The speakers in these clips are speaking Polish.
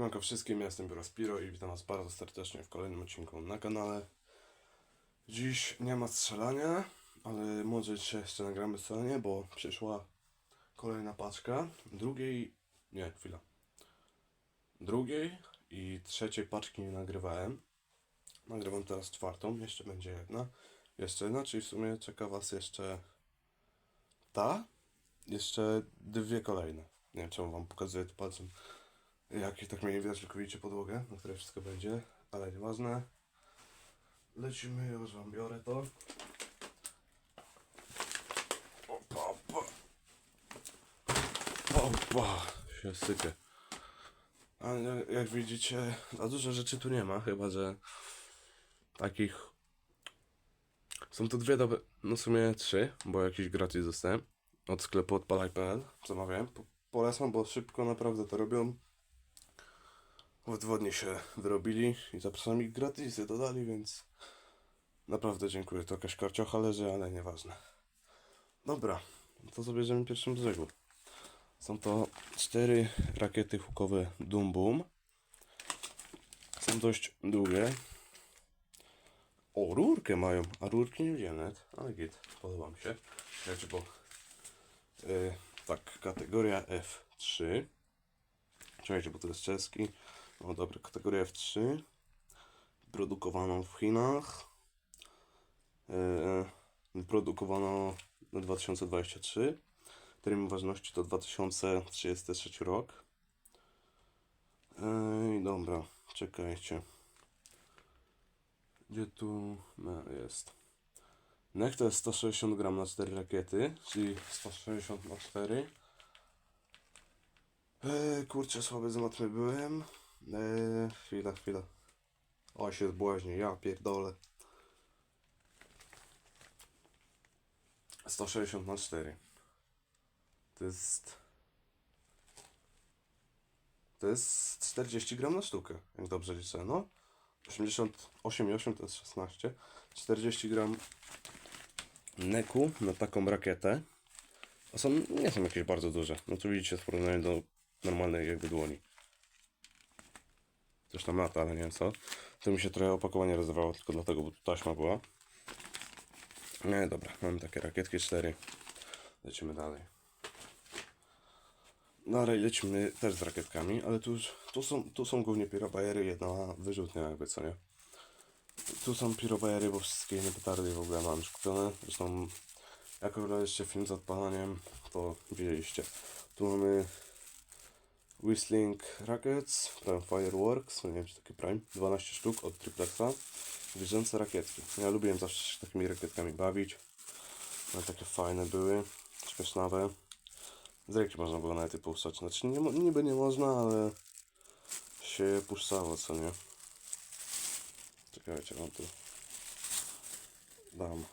Siemanko wszystkim, ja jestem Biuro Spiro i witam was bardzo serdecznie w kolejnym odcinku na kanale. Dziś nie ma strzelania, ale może jeszcze nagramy strzelanie, bo przyszła kolejna paczka. Drugiej, nie, chwila. Drugiej i trzeciej paczki nie nagrywałem. Nagrywam teraz czwartą, jeszcze będzie jedna. Jeszcze jedna, czyli w sumie czeka was jeszcze ta, jeszcze dwie kolejne. Nie wiem czemu wam pokazuję to palcem. Jak tak mnie nie widać, tylko widzicie podłogę, na której wszystko będzie, ale nieważne. Lecimy, już wam biorę to. Opa, opa. Opa, się sypie. Ale jak widzicie, za dużo rzeczy tu nie ma, chyba że takich... Są to dwie dobre, no w sumie trzy, bo jakiś gratis dostałem od sklepu odpalaj.pl, zamawiałem. Po- Polecam, bo szybko naprawdę to robią. W się wyrobili i zapraszam ich gratisy dodali, więc naprawdę dziękuję. To jakaś karciocha leży, ale nieważne. Dobra, to zabierzemy pierwszym brzegu. Są to cztery rakiety hukowe Doom Boom. Są dość długie. O, rurkę mają, a rurki nie nawet, ale git, podoba mi się. Wiecie, bo yy, tak, kategoria F3. Czekajcie, bo to jest czeski. No dobra, kategoria F3. Produkowano w Chinach. Yy, wyprodukowano na 2023. Termin ważności to 2033 rok. Yy, dobra, czekajcie. Gdzie tu no, jest? Nek to jest 160 gram na 4 rakiety, czyli 160 na 4. Eee, kurczę, słaby z matmy byłem. Eee, chwila, chwila. O, się zbłaźni, ja pierdolę. 160 na 4. To jest... To jest 40 gram na sztukę, jak dobrze liczę, no. 88,8 to jest 16. 40 gram neku na taką rakietę. A są, nie są jakieś bardzo duże. No tu widzicie w porównaniu do normalnej jakby dłoni. Coś tam lata, ale nie wiem co. To mi się trochę opakowanie rozerwało tylko dlatego, bo tu taśma była. Nie, dobra, mamy takie rakietki 4. Lecimy dalej. Dalej lecimy też z rakietkami, ale tu, już- tu, są, tu są głównie pirobajery, jedna wyrzutnia jakby, co nie? Tu są pirobajery, bo wszystkie inne petardy w ogóle mam już kupione. Zresztą jak oglądaliście film z odpalaniem, to widzieliście. Tu mamy Whistling Rockets, Prime Fireworks, nie wiem czy Prime, 12 sztuk od Triplexa. Wierzące rakietki. Ja lubiłem zawsze się takimi rakietkami bawić. One takie fajne były, śmiesznawe. Z ręki można było nawet je puszczać. Znaczy nie, niby nie można, ale się puszczało, co nie? Czekajcie, wam tu dam.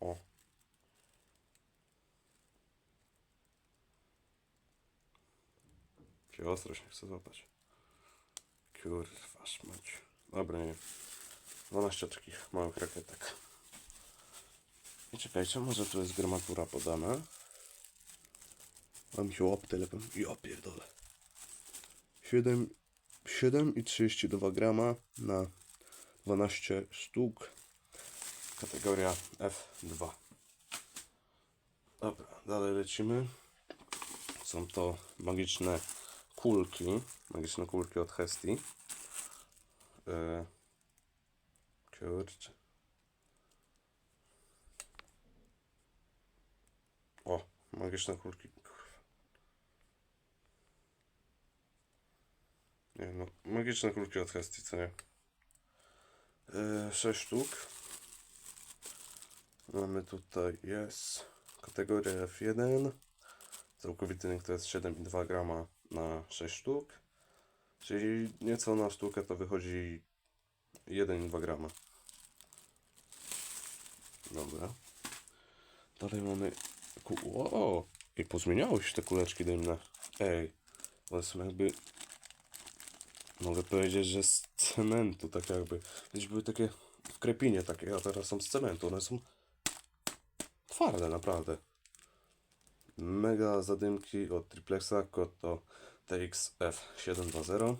O. Się ostrość nie chcę złapać. Kurwa szmać. Dobra, nie. 12 takich małych rakietek. I czekajcie, może tu jest gramatura podana. A mi się łap telefon i opierdolę. 7, 7 i 32 grama na 12 sztuk. Kategoria F2. Dobra, dalej lecimy. Są to magiczne kulki. Magiczne kulki od Hesti. Yy. Kurczę. O, magiczne kulki. Nie no, magiczne kulki od Hesti, co nie? Yy, 6 sztuk. Mamy tutaj, jest kategoria F1. Całkowity link to jest 7,2 grama na 6 sztuk. Czyli nieco na sztukę to wychodzi 1,2 grama. Dobra. Dalej mamy... Wow! I pozmieniały się te kuleczki dymne. Ej. One są jakby... Mogę powiedzieć, że z cementu, tak jakby. Kiedyś były takie w krepinie takie, a teraz są z cementu. One są twarde, naprawdę. Mega zadymki od triplexa, kod to TXF720.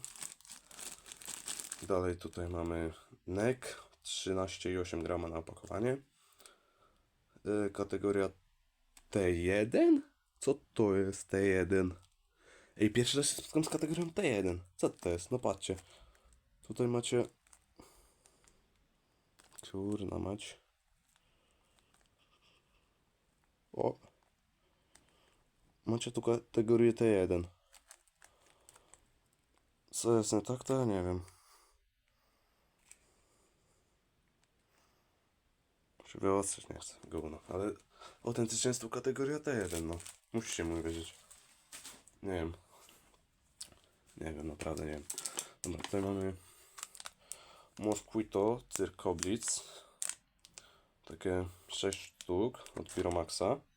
Dalej tutaj mamy NEC 13,8 grama na opakowanie. Y, Kategoria T1? Co to jest T1? Ej, pierwszy raz spotkam z kategorią T1. Co to jest? No patrzcie. Tutaj macie... Kurna mać. O. Macie tu kategorię T1. Co jest nie tak, to ja nie wiem. Się wyostrzyć nie chcę, gówno. Ale autentycznie jest tu kategoria T1, no. Musicie mu wiedzieć. Nie wiem. Nie wiem, naprawdę nie wiem. Dobra, tutaj mamy Mosquito Cyrkoblitz. Takie 6 sztuk od Piromaxa.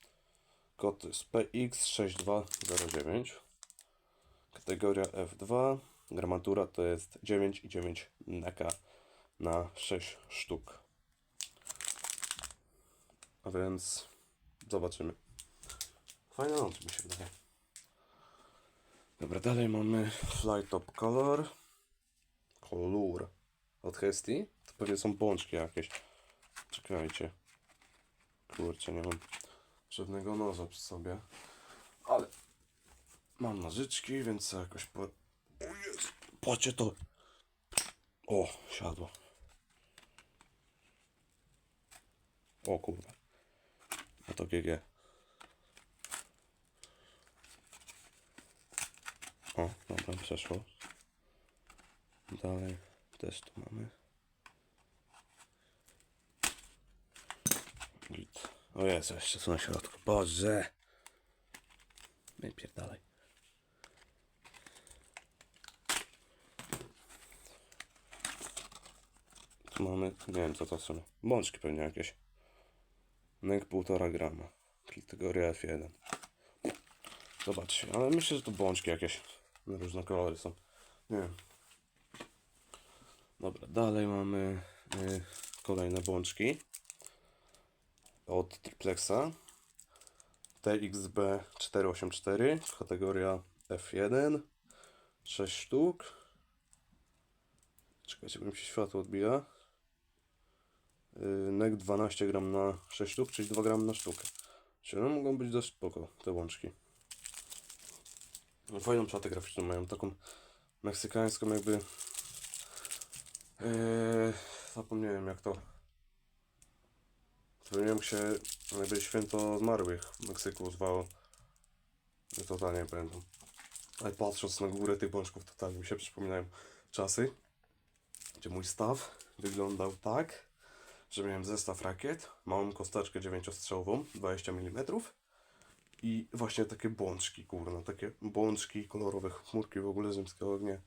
Kod to jest PX6209. Kategoria F2. Gramatura to jest 9,9 neka na 6 sztuk. A więc zobaczymy. Fajna noc mi się wydaje. Dobra, dalej mamy Fly Top Color. Kolor. Od Hesty. To pewnie są bączki jakieś. Czekajcie. Kurczę, nie mam żadnego noża przy sobie. Ale mam nożyczki, więc jakoś po... O Jezu, to. O, siadło. O kurwa. A to GG. O, dobra, przeszło. Dalej też tu mamy. Git. O Jezu, jeszcze są na środku. Boże! Nie pierdalaj. Tu mamy, nie wiem co to są. Bączki pewnie jakieś. Nek 1,5 grama. Kategoria F1. Zobaczcie, ale myślę, że to bączki jakieś. Na różne kolory są. Nie wiem. Dobra, dalej mamy y, kolejne bączki. Od Triplexa. TXB 484. Kategoria F1. 6 sztuk. Czekajcie, bo mi się światło odbija. Yy, NEC 12 gram na 6 sztuk, czyli 2 gram na sztukę. Czyli one mogą być dość spoko, te łączki. No, Fajną czatę graficzną mają, taką meksykańską jakby... Yy, zapomniałem jak to... Jak się jakby święto zmarłych w Meksyku zwało. Totalnie nie pamiętam. Ale patrząc na górę tych bączków, totalnie mi się przypominają czasy, gdzie mój staw wyglądał tak, że miałem zestaw rakiet, małą kosteczkę 9-strzałową, 20 mm i właśnie takie bączki, kurna, takie bączki, kolorowe chmurki w ogóle z rzymskiego ognia,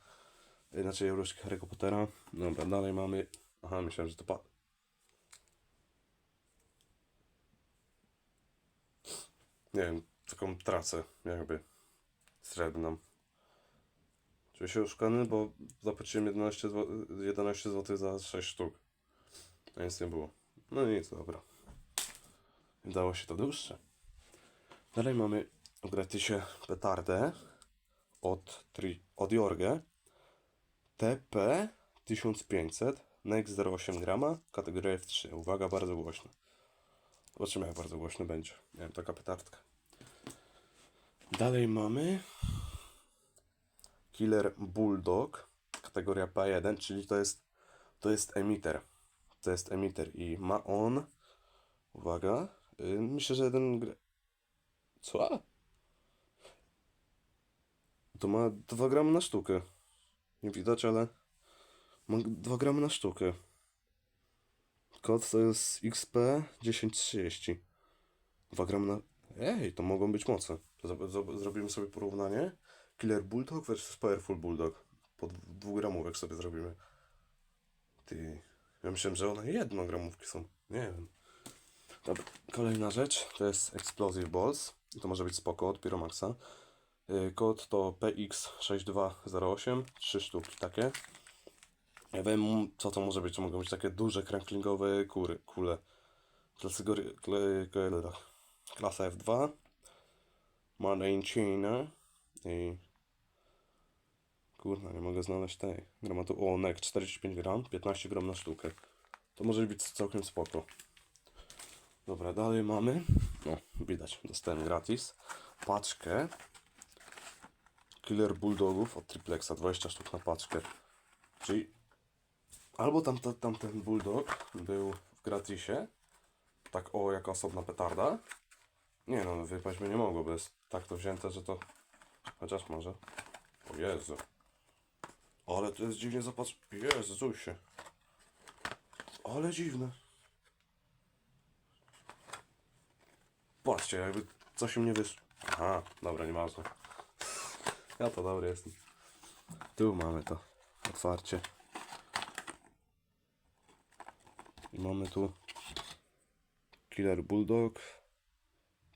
inaczej euroszki Harry'ego Pottera. Dobra, dalej mamy, aha, myślałem, że to pa... Nie wiem, taką tracę jakby srebrną. Czuję się oszukany, bo zapłaciłem 11 zł, 11 zł za 6 sztuk. A nic nie było. No nic, dobra. Dało się to dłuższe. Dalej mamy w gratisie petardę od, tri, od Jorge TP 1500 Next 0,8 grama, kategoria F3. Uwaga, bardzo głośno. Zobaczymy jak bardzo głośno będzie. Wiem, taka petardka. Dalej mamy Killer Bulldog, kategoria P1, czyli to jest, to jest emitter. To jest emitter i ma on, uwaga, yy, myślę, że jeden, co? To ma 2 gramy na sztukę. Nie widać, ale ma 2 gramy na sztukę. Kod to jest XP 1030. 2 gramy na... Ej, to mogą być moce. Zro- zro- Zrobimy sobie porównanie. Killer Bulldog versus Powerful Bulldog. Po dw- dwugramówek sobie zrobimy. Ty... Ja myślałem, że one jednogramówki są. Nie wiem. Dobra, kolejna rzecz to jest Explosive Balls. I To może być spoko od Pyromaxa. Yy, Kod to PX6208. Trzy sztuki takie. Ja wiem, co to może być. To mogą być takie duże cranklingowe kury, kule. Klasygory, klasa F2. Made in China i kurna, nie mogę znaleźć tej gramatu. O, nek 45 gram, 15 gram na sztukę. To może być całkiem spoko. Dobra, dalej mamy. No, widać, dostałem gratis. Paczkę. Killer Bulldogów od Triplexa, 20 sztuk na paczkę. Czyli albo tamta, tamten Bulldog był w gratisie, tak o, jako osobna petarda. Nie no, wypaść by nie mogło, bo jest tak to wzięte, że to... Chociaż może. O Jezu. Ale to jest dziwnie zapatrz... Jezusie. Ale dziwne. Patrzcie, jakby coś im nie wyszło. Aha, dobra, nieważne. Ja to dobry jestem. Tu mamy to otwarcie. Mamy tu Killer Bulldog.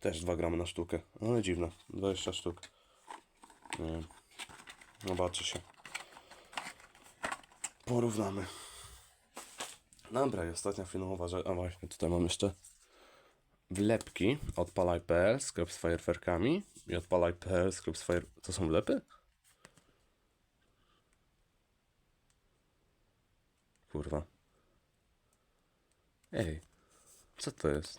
Też 2 gramy na sztukę. Ale dziwne. 20 sztuk. Nie. Zobaczy się. Porównamy. Dobra, i ostatnia finałowa rzecz. A właśnie, tutaj mam jeszcze wlepki. Odpalaj.pl, sklep z fajerwerkami. I odpalaj.pl, sklep z fajer... To są wlepy? Kurwa. Ej, co to jest?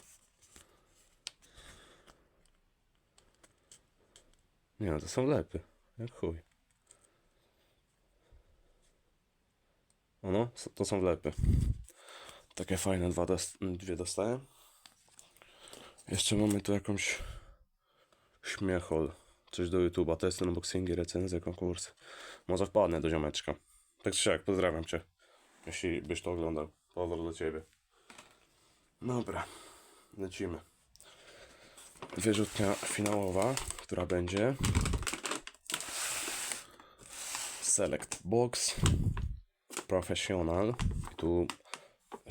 Nie no, to są lepy. Jak chuj. No, to są wlepy. Takie fajne dwa dos- dwie dostałem. Jeszcze mamy tu jakąś śmiechol. Coś do YouTube'a, testy, unboxingi, recenzje, konkursy. Może wpadnę do ziomeczka. Tak czy siak, pozdrawiam cię. Jeśli byś to oglądał. Pozdro do ciebie. Dobra, lecimy. Wyrzutnia finałowa, która będzie Select Box Professional. I tu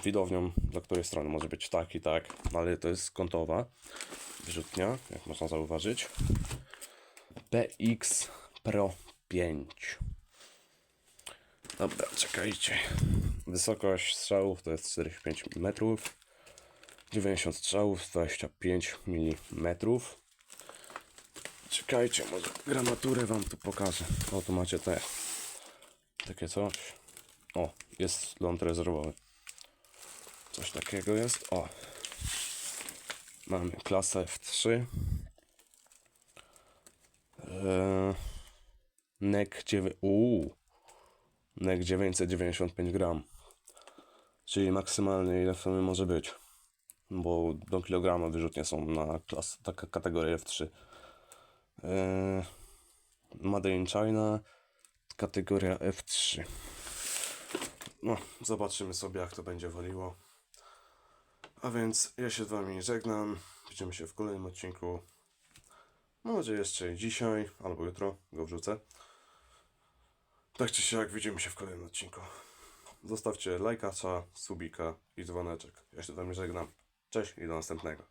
widownią, dla której strony może być tak i tak, ale to jest kątowa wyrzutnia, jak można zauważyć. PX Pro 5. Dobra, czekajcie. Wysokość strzałów to jest 45 mm. 90 strzałów, 25 mm. Czekajcie, może gramaturę wam tu pokażę. O, tu macie te. Takie coś. O, jest ląd rezerwowy. Coś takiego jest. O. Mamy klasę F3. Eee, NEC 9. Uuu. NEC 995 gram. Czyli maksymalnie ile w sumie może być. Bo do kilograma wyrzutnie są na klas, taka kategoria F3. Eee, Made in China, kategoria F3. No, zobaczymy sobie jak to będzie waliło. A więc ja się z wami żegnam. Widzimy się w kolejnym odcinku. Może jeszcze dzisiaj, albo jutro go wrzucę. Tak czy siak, widzimy się w kolejnym odcinku. Zostawcie lajkacza, subika i dzwoneczek. Ja się z wami żegnam. Cześć i do następnego.